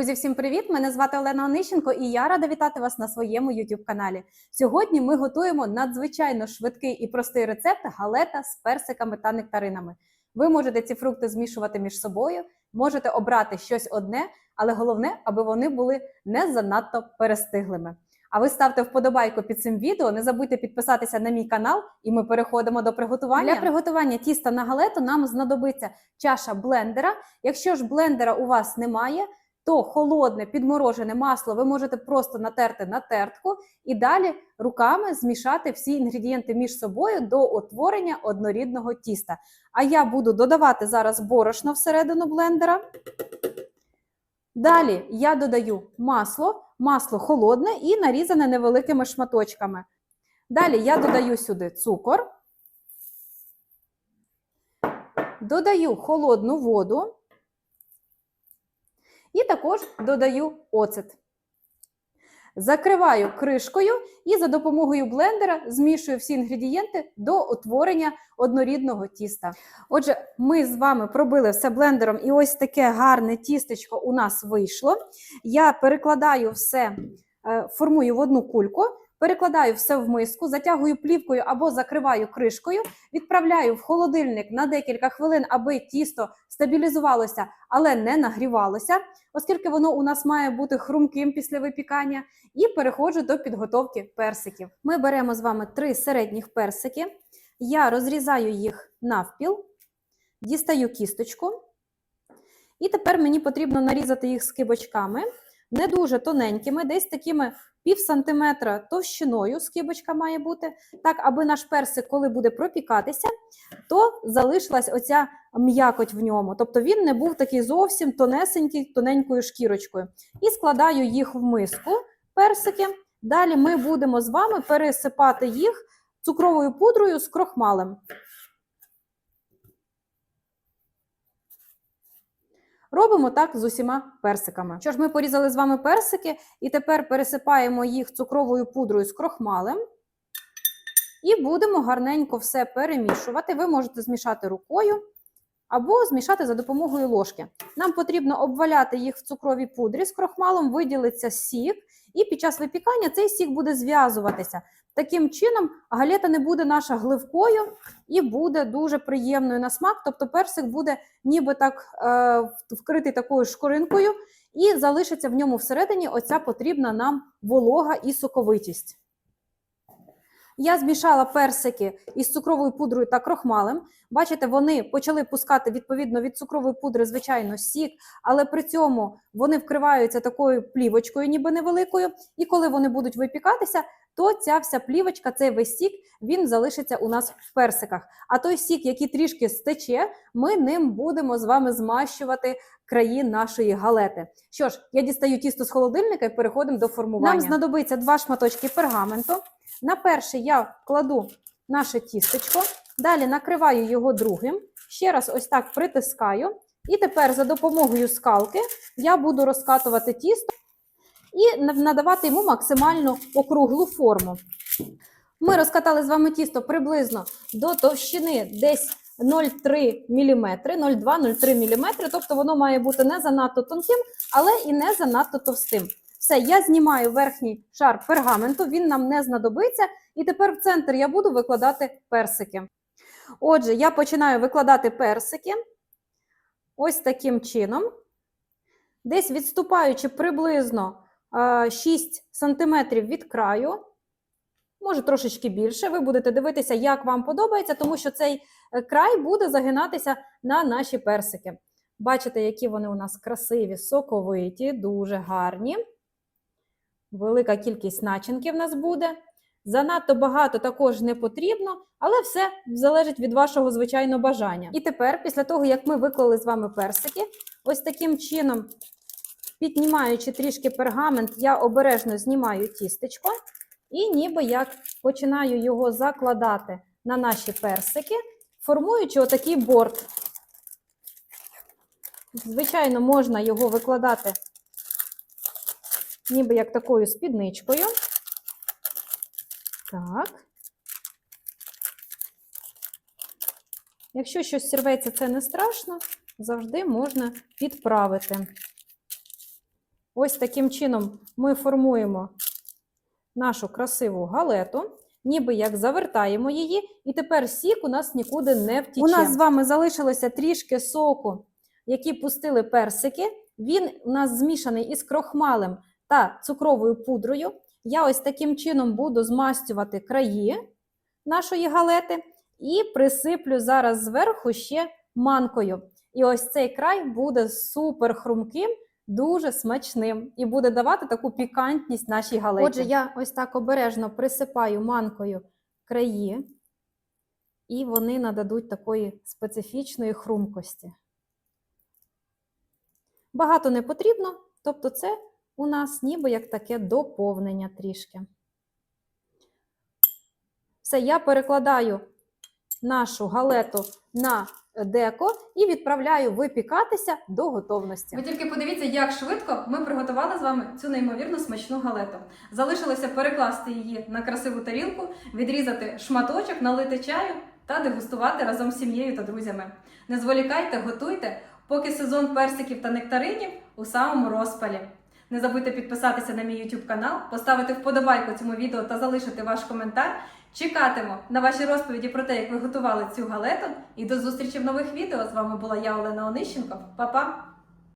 Друзі, всім привіт! Мене звати Олена Онищенко і я рада вітати вас на своєму YouTube каналі. Сьогодні ми готуємо надзвичайно швидкий і простий рецепт галета з персиками та нектаринами. Ви можете ці фрукти змішувати між собою, можете обрати щось одне, але головне, аби вони були не занадто перестиглими. А ви ставте вподобайку під цим відео. Не забудьте підписатися на мій канал, і ми переходимо до приготування. Для приготування тіста на галету нам знадобиться чаша блендера. Якщо ж блендера у вас немає, то холодне підморожене масло ви можете просто натерти на тертку і далі руками змішати всі інгредієнти між собою до утворення однорідного тіста. А я буду додавати зараз борошно всередину блендера. Далі я додаю масло, масло холодне і нарізане невеликими шматочками. Далі я додаю сюди цукор, додаю холодну воду і також додаю оцет. Закриваю кришкою і за допомогою блендера змішую всі інгредієнти до утворення однорідного тіста. Отже, ми з вами пробили все блендером, і ось таке гарне тістечко у нас вийшло. Я перекладаю все, е, формую в одну кульку. Перекладаю все в миску, затягую плівкою або закриваю кришкою, відправляю в холодильник на декілька хвилин, аби тісто стабілізувалося, але не нагрівалося, оскільки воно у нас має бути хрумким після випікання. І переходжу до підготовки персиків. Ми беремо з вами три середніх персики. Я розрізаю їх навпіл, дістаю кісточку. І тепер мені потрібно нарізати їх скибочками, не дуже тоненькими, десь такими пів сантиметра товщиною скибочка має бути, так, аби наш персик, коли буде пропікатися, то залишилась оця м'якоть в ньому. Тобто він не був такий зовсім тонесенький, тоненькою шкірочкою. І складаю їх в миску, персики. Далі ми будемо з вами пересипати їх цукровою пудрою з крохмалем. Робимо так з усіма персиками. Що ж, ми порізали з вами персики, і тепер пересипаємо їх цукровою пудрою з крохмалем. І будемо гарненько все перемішувати. Ви можете змішати рукою або змішати за допомогою ложки. Нам потрібно обваляти їх в цукровій пудрі з крохмалом, виділиться сік, і під час випікання цей сік буде зв'язуватися. Таким чином, галета не буде наша гливкою і буде дуже приємною на смак. Тобто персик буде ніби так е, вкритий такою шкоринкою, і залишиться в ньому всередині оця потрібна нам волога і соковитість. Я змішала персики із цукровою пудрою та крохмалем. Бачите, вони почали пускати відповідно від цукрової пудри, звичайно, сік, але при цьому вони вкриваються такою плівочкою, ніби невеликою. І коли вони будуть випікатися, то ця вся плівочка, цей весь сік, він залишиться у нас в персиках. А той сік, який трішки стече, ми ним будемо з вами змащувати краї нашої галети. Що ж, я дістаю тісто з холодильника і переходимо до формування. Нам знадобиться два шматочки пергаменту. На перший я кладу наше тістечко, далі накриваю його другим, ще раз ось так притискаю. І тепер за допомогою скалки я буду розкатувати тісто і надавати йому максимально округлу форму. Ми розкатали з вами тісто приблизно до товщини десь 0,3 мм, 0,2-0,3 мм, тобто воно має бути не занадто тонким, але і не занадто товстим. Все, я знімаю верхній шар пергаменту, він нам не знадобиться. І тепер в центр я буду викладати персики. Отже, я починаю викладати персики ось таким чином. Десь відступаючи приблизно 6 см від краю, може трошечки більше. Ви будете дивитися, як вам подобається, тому що цей е, край буде загинатися на наші персики. Бачите, які вони у нас красиві, соковиті, дуже гарні. Велика кількість начинки в нас буде. Занадто багато також не потрібно, але все залежить від вашого звичайного бажання. І тепер, після того, як ми виклали з вами персики, ось таким чином, піднімаючи трішки пергамент, я обережно знімаю тістечко і ніби як починаю його закладати на наші персики, формуючи отакий борт. Звичайно, можна його викладати ніби як такою спідничкою. Так. Якщо щось сірветься, це не страшно, завжди можна підправити. Ось таким чином ми формуємо нашу красиву галету, ніби як завертаємо її, і тепер сік у нас нікуди не втіче. У нас з вами залишилося трішки соку, які пустили персики. Він у нас змішаний із крохмалем та цукровою пудрою. Я ось таким чином буду змастювати краї нашої галети і присиплю зараз зверху ще манкою. І ось цей край буде супер хрумким, дуже смачним і буде давати таку пікантність нашій галеті. Отже, я ось так обережно присипаю манкою краї, і вони нададуть такої специфічної хрумкості. Багато не потрібно, тобто це у нас ніби як таке доповнення трішки. Все, я перекладаю нашу галету на деко і відправляю випікатися до готовності. Ви тільки подивіться, як швидко ми приготували з вами цю неймовірно смачну галету. Залишилося перекласти її на красиву тарілку, відрізати шматочок, налити чаю та дегустувати разом з сім'єю та друзями. Не зволікайте, готуйте, поки сезон персиків та нектаринів у самому розпалі. Не забудьте підписатися на мій YouTube канал, поставити вподобайку цьому відео та залишити ваш коментар. Чекатиму на ваші розповіді про те, як ви готували цю галету. І до зустрічі в нових відео. З вами була я, Олена Онищенко. Па-па!